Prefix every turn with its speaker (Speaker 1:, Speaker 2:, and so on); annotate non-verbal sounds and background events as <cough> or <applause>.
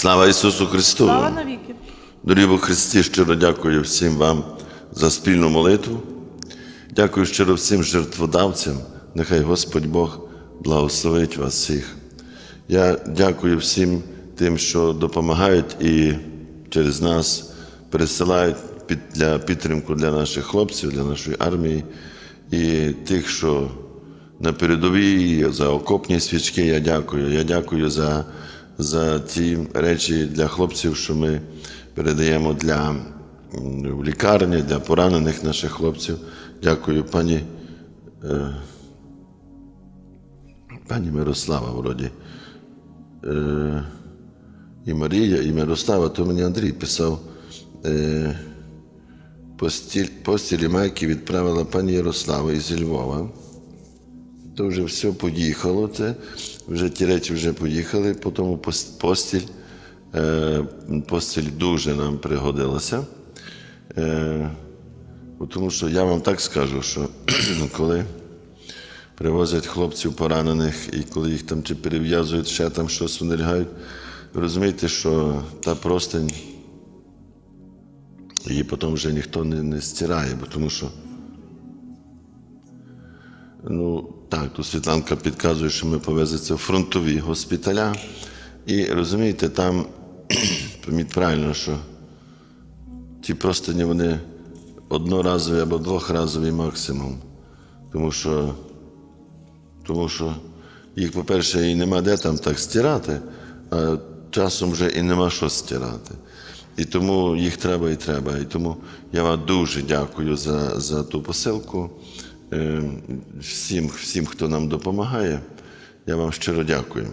Speaker 1: Слава Ісусу Христу!
Speaker 2: Слава навіки.
Speaker 1: Дорогі во Христі, щиро дякую всім вам за спільну молитву. Дякую щиро всім жертводавцям. Нехай Господь Бог благословить вас всіх. Я дякую всім тим, що допомагають і через нас пересилають під, для підтримку для наших хлопців, для нашої армії і тих, що на передовій за окопні свічки. Я дякую. Я дякую за, за ті речі для хлопців, що ми передаємо для в лікарні, для поранених наших хлопців. Дякую, пані. Е, пані Мирослава, вроді. Е, і Марія, і Мирослава, то мені Андрій писав. Е, постіль, постілі майки відправила пані Ярослава із Львова. То вже все поїхало. Це, вже ті речі вже поїхали, по тому пос- постіль. Е, постіль дуже нам пригодилася. Е, тому що я вам так скажу, що <clears throat> коли привозять хлопців поранених, і коли їх там чи перев'язують, ще там щось вони розумієте, що та простень, її потім вже ніхто не, не стирає, тому що. Ну, так, тут Світланка підказує, що ми повезли це в фронтові госпіталя. І розумієте, там <clears throat> поміть правильно, що ті простині вони одноразові або двохразові максимум. Тому що, тому що їх, по-перше, і нема де там так стирати, а часом вже і нема що стирати. І тому їх треба і треба. І тому я вам дуже дякую за, за ту посилку. Е, Всім, всім, хто нам допомагає, я вам щиро дякую.